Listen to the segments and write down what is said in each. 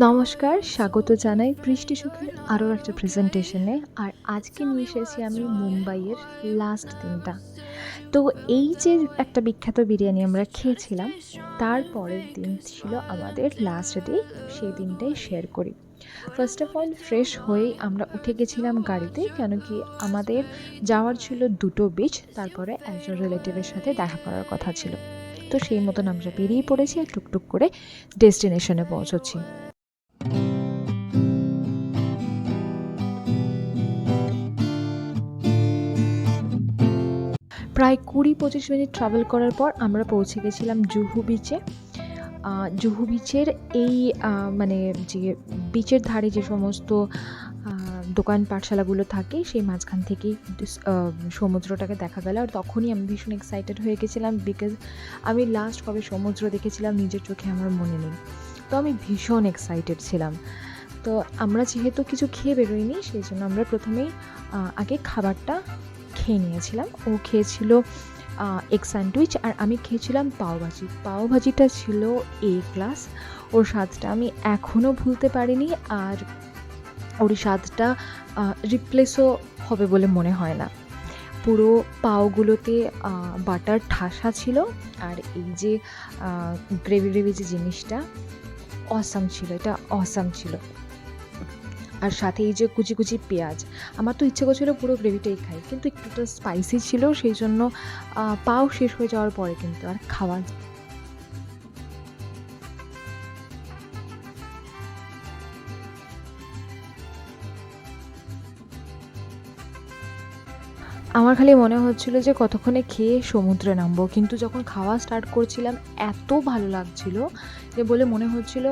নমস্কার, স্বাগত জানাই বৃষ্টি সুখের আরও একটা প্রেজেন্টেশনে আর আজকে নিয়ে এসেছি আমি মুম্বাইয়ের লাস্ট দিনটা। তো এই যে একটা বিখ্যাত বিরিয়ানি আমরা খেয়েছিলাম, তার পরের দিন ছিল আমাদের লাস্ট ডে সেই দিনটাই শেয়ার করি। ফার্স্ট অফ অল ফ্রেশ হয়েই আমরা উঠে গেছিলাম গাড়িতে, কেন কি আমাদের যাওয়ার ছিল দুটো বিচ তারপরে একজন রিলেটিভের সাথে দেখা করার কথা ছিল। তো সেই মতন আমরা বেরিয়ে পড়েছি আর টুকটুক করে ডেস্টিনেশনে পৌঁছচ্ছি। প্রায় কুড়ি পঁচিশ মিনিট ট্রাভেল করার পর আমরা পৌঁছে গেছিলাম জুহু বিচে জুহু বিচের এই মানে যে বিচের ধারে যে সমস্ত দোকান পাঠশালাগুলো থাকে, সেই মাঝখান থেকেই সমুদ্রটাকে দেখা গেল। আর তখনই আমি ভীষণ এক্সাইটেড হয়ে গেছিলাম বিকজ আমি লাস্ট কবে সমুদ্র দেখেছিলাম নিজের চোখে আমার মনে নেই। তো আমি ভীষণ এক্সাইটেড ছিলাম। তো আমরা যেহেতু কিছু খেয়ে বেরোইনি, সেই জন্য আমরা প্রথমেই আগে খাবারটা খেয়ে নিয়েছিলাম। ও খেয়েছিল এগ স্যান্ডউইচ আর আমি খেয়েছিলাম পাওভাজি পাওভাজিটা ছিল এ ক্লাস ওর স্বাদটা আমি এখনও ভুলতে পারিনি আর ওর স্বাদটা রিপ্লেসও হবে বলে মনে হয় না। পুরো পাওগুলোতে বাটার ঠাসা ছিল আর এই যে গ্রেভি গ্রেভি যে জিনিসটা অসাম ছিল। এটা অসাম ছিল। আর সাথে এই যে কুচি কুচি পেঁয়াজ, আমার তো ইচ্ছে করছিল পুরো গ্রেভিটাই খাই, কিন্তু একটুটা স্পাইসি ছিল, সেই জন্য পাও শেষ হয়ে যাওয়ার পরে কিন্তু আর খাওয়া আমার খালি মনে হচ্ছিল যে কতক্ষণে খেয়ে সমুদ্রে নামবো, কিন্তু যখন খাওয়া স্টার্ট করছিলাম, এত ভালো লাগছিল যে বলে মনে হচ্ছিল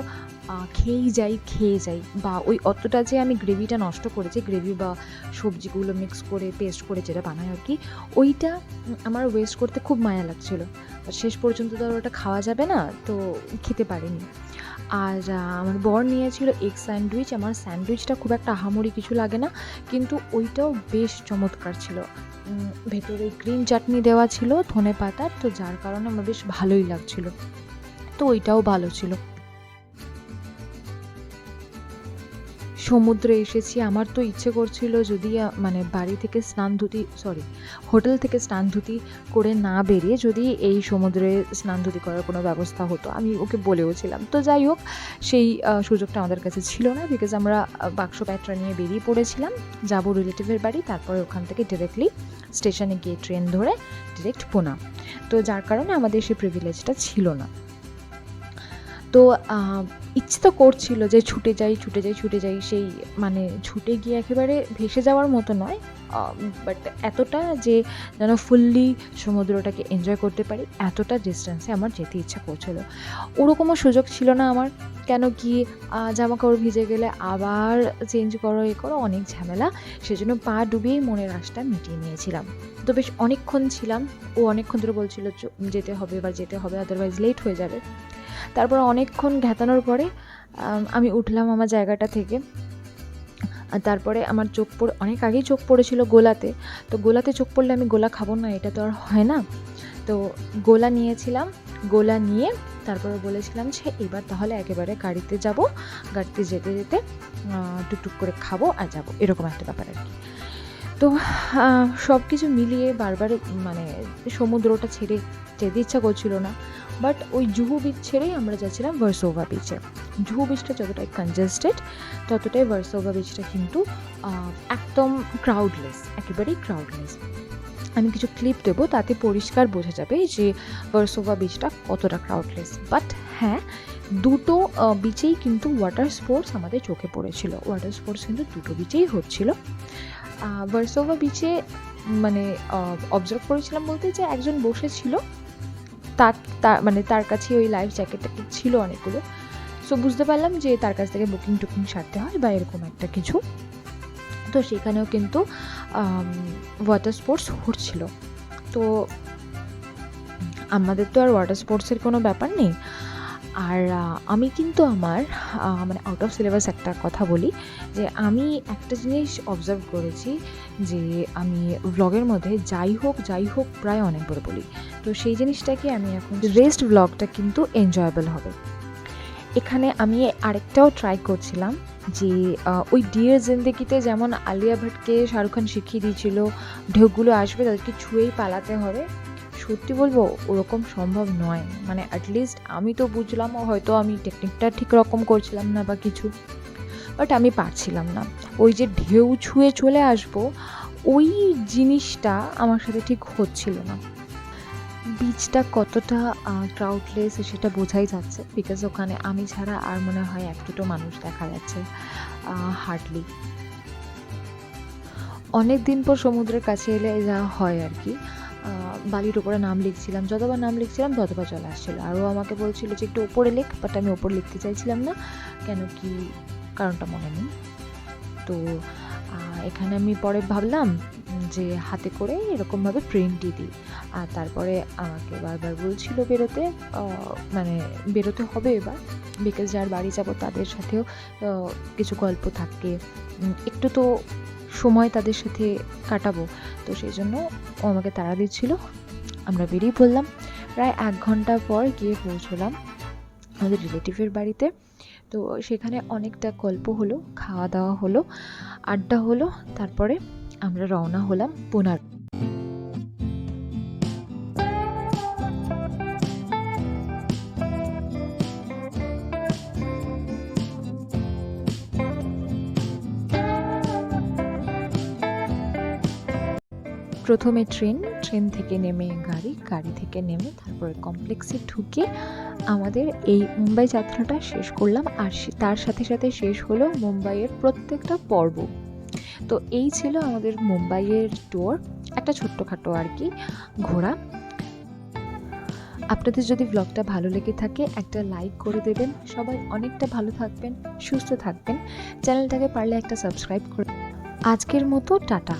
খেয়েই যাই, খেয়ে যাই বা ওই অতটা যে আমি গ্রেভিটা নষ্ট করেছি গ্রেভি বা সবজিগুলো মিক্স করে পেস্ট করে যেটা বানাই আর কি, ওইটা আমার ওয়েস্ট করতে খুব মায়া লাগছিল। শেষ পর্যন্ত তো আর ওটা খাওয়া যাবে না, তো খেতে পারিনি। আর আমার বর নিয়েছিল এগ স্যান্ডউইচ আমার স্যান্ডউইচটা খুব একটা আহামরি কিছু লাগে না, কিন্তু ওইটাও বেশ চমৎকার ছিল। ভেতরে গ্রিন চাটনি দেওয়া ছিল ধনে পাতার তো যার কারণে আমার বেশ ভালোই লাগছিল। তো ওইটাও ভালো ছিল। সমুদ্রে এসেছি, আমার তো ইচ্ছে করছিল যদি মানে বাড়ি থেকে স্নান ধুতি সরি হোটেল থেকে স্নান ধুতি করে না বেরিয়ে যদি এই সমুদ্রে স্নান ধুতি করার কোনো ব্যবস্থা হতো, আমি ওকে বলেওছিলাম। তো যাই হোক, সেই সুযোগটা আমাদের কাছে ছিল না বিকজ আমরা বাক্স প্যাটরা নিয়ে বেরিয়ে পড়েছিলাম। যাব রিলেটিভের বাড়ি, তারপরে ওখান থেকে ডিরেক্টলি স্টেশনে গিয়ে ট্রেন ধরে ডিরেক্ট পুনা। তো যার কারণে আমাদের সেই প্রিভিলেজটা ছিল না। তো ইচ্ছে তো করছিল যে ছুটে যাই ছুটে যাই ছুটে যাই, সেই মানে ছুটে গিয়ে একেবারে ভেসে যাওয়ার মতো নয়। বাট এতটা যে যেন ফুললি সমুদ্রটাকে এনজয় করতে পারি, এতটা ডিস্টেন্সে আমার যেতে ইচ্ছা করছিল। ওরকমও সুযোগ ছিল না আমার। কেন কি জামা কাপড় ভিজে গেলে আবার চেঞ্জ করো, এ করো, অনেক ঝামেলা। সেজন্য পা ডুবিয়েই মনের আশটা মিটিয়ে নিয়েছিলাম। তো বেশ অনেকক্ষণ ছিলাম। ও অনেকক্ষণ ধরে বলছিল, "চ- যেতে হবে বা যেতে হবে আদারওয়াইজ লেট হয়ে যাবে। তারপর অনেকক্ষণ ঘ্যাতানোর পরে, আমি উঠলাম আমার জায়গাটা থেকে। তারপরে আমার চোখ পড়ে, অনেক আগেই চোখ পড়েছিল গোলাতে। তো গোলাতে চোখ পড়লে আমি গোলা খাব না, এটা তো আর হয় না। তো গোলা নিয়েছিলাম, গোলা নিয়ে তারপরে বলেছিলাম যে, এবার তাহলে একেবারে গাড়িতে যাব, গাড়িতে যেতে যেতে টুকটুক করে খাব আর যাব। এরকম একটা ব্যাপার আর কি। তো সব কিছু মিলিয়ে বারবার মানে সমুদ্রটা ছেড়ে যেতে ইচ্ছা করছিল না। বাট ওই জুহু বিচ ছেড়েই আমরা যাচ্ছিলাম ভার্সোভা বিচে জুহু বিচটা যতটাই কনজেস্টেড ততটাই ভার্সোভা বিচটা কিন্তু একদম ক্রাউডলেস একেবারেই ক্রাউডলেস আমি কিছু ক্লিপ দেবো, তাতে পরিষ্কার বোঝা যাবে যে ভার্সোভা বিচটা কতটা ক্রাউডলেস বাট হ্যাঁ দুটো বিচেই কিন্তু ওয়াটার স্পোর্টস আমাদের চোখে পড়েছিল। ওয়াটার স্পোর্টস কিন্তু দুটো বিচেই হচ্ছিল। ভার্সোভা বিচে মানে অবজার্ভ করেছিলাম বলতে যে একজন বসেছিল তার মানে তার কাছে ওই লাইফ জ্যাকেটটা ছিল অনেকগুলো। সো বুঝতে পারলাম যে তার কাছ থেকে বুকিং টুকিং সারতে হয় বা এরকম একটা কিছু। তো সেখানেও কিন্তু ওয়াটার স্পোর্টস হচ্ছিল। তো আমাদের তো আর ওয়াটার স্পোর্টসের কোনো ব্যাপার নেই। আর আমি কিন্তু আমার মানে আউট অফ সিলেবাস একটা কথা বলি যে আমি একটা জিনিস অবজার্ভ করেছি যে আমি ব্লগের মধ্যে যাই হোক যাই হোক প্রায় অনেকবার বলি। তো সেই জিনিসটাকে আমি এখন রেস্ট ব্লগটা কিন্তু এনজয়েবল হবে। এখানে আমি আরেকটাও ট্রাই করছিলাম যে ওই ডিয়ার জিন্দেগিতে যেমন আলিয়া ভাটকে শাহরুখ খান শিখিয়ে দিয়েছিল, ঢেউগুলো আসবে তাদেরকে ছুঁয়েই পালাতে হবে। সত্যি বলব, ওরকম সম্ভব নয়। মানে অ্যাটলিস্ট আমি তো বুঝলাম, হয়তো আমি টেকনিকটা ঠিক রকম করছিলাম না বা কিছু। বাট আমি পারছিলাম না। ওই যে ঢেউ ছুঁয়ে চলে আসব, ওই জিনিসটা আমার সাথে ঠিক হচ্ছিল না। বিচটা কতটা ক্রাউডলেস সেটা বোঝাই যাচ্ছে। বিকজ ওখানে আমি ছাড়া আর মনে হয় এক দুটো মানুষ দেখা যাচ্ছে হার্ডলি অনেক দিন পর সমুদ্রের কাছে এলে যা হয় আর কি। বালির উপরে নাম লিখছিলাম, যতবার নাম লিখছিলাম ততবার চলে আসছিল। আরও আমাকে বলছিল যে, একটু ওপরে লেখ বাট আমি ওপরে লিখতে চাইছিলাম না। কেন কি কারণটা মনে নেই। তো এখানে আমি পরে ভাবলাম যে, হাতে করে এরকমভাবে প্রিন্টই দিই। আর তারপরে আমাকে বারবার বলছিল বেরোতে মানে বেরোতে হবে এবার বিকজ যার বাড়ি যাব তাদের সাথেও কিছু গল্প থাকে। একটু তো সময় তাদের সাথে কাটাবো। তো সেই জন্য ও আমাকে তাড়া দিচ্ছিল। আমরা বেরিয়ে পড়লাম। প্রায় এক ঘণ্টা পর গিয়ে পৌঁছলাম আমাদের রিলেটিভের বাড়িতে। তো সেখানে অনেকটা গল্প হলো, খাওয়া দাওয়া হলো, আড্ডা হলো, তারপরে আমরা রওনা হলাম পুনার প্রথমে ট্রেন ট্রেন থেকে নেমে গাড়ি গাড়ি থেকে নেমে তারপরে কমপ্লেক্সে ঢুকে আমাদের এই মুম্বাই যাত্রাটা শেষ করলাম। আর তার সাথে সাথে শেষ হলো মুম্বাইয়ের প্রত্যেকটা পর্ব। তো এই ছিল আমাদের মুম্বাইয়ের ট্যুর একটা ছোট্টখাটো আর কি ঘোরা। আপনাদের যদি ব্লগটা ভালো লেগে থাকে, একটা লাইক করে দেবেন। সবাই অনেকটা ভালো থাকবেন, সুস্থ থাকবেন। চ্যানেলটাকে পারলে একটা সাবস্ক্রাইব করে আজকের মতো, টাটা।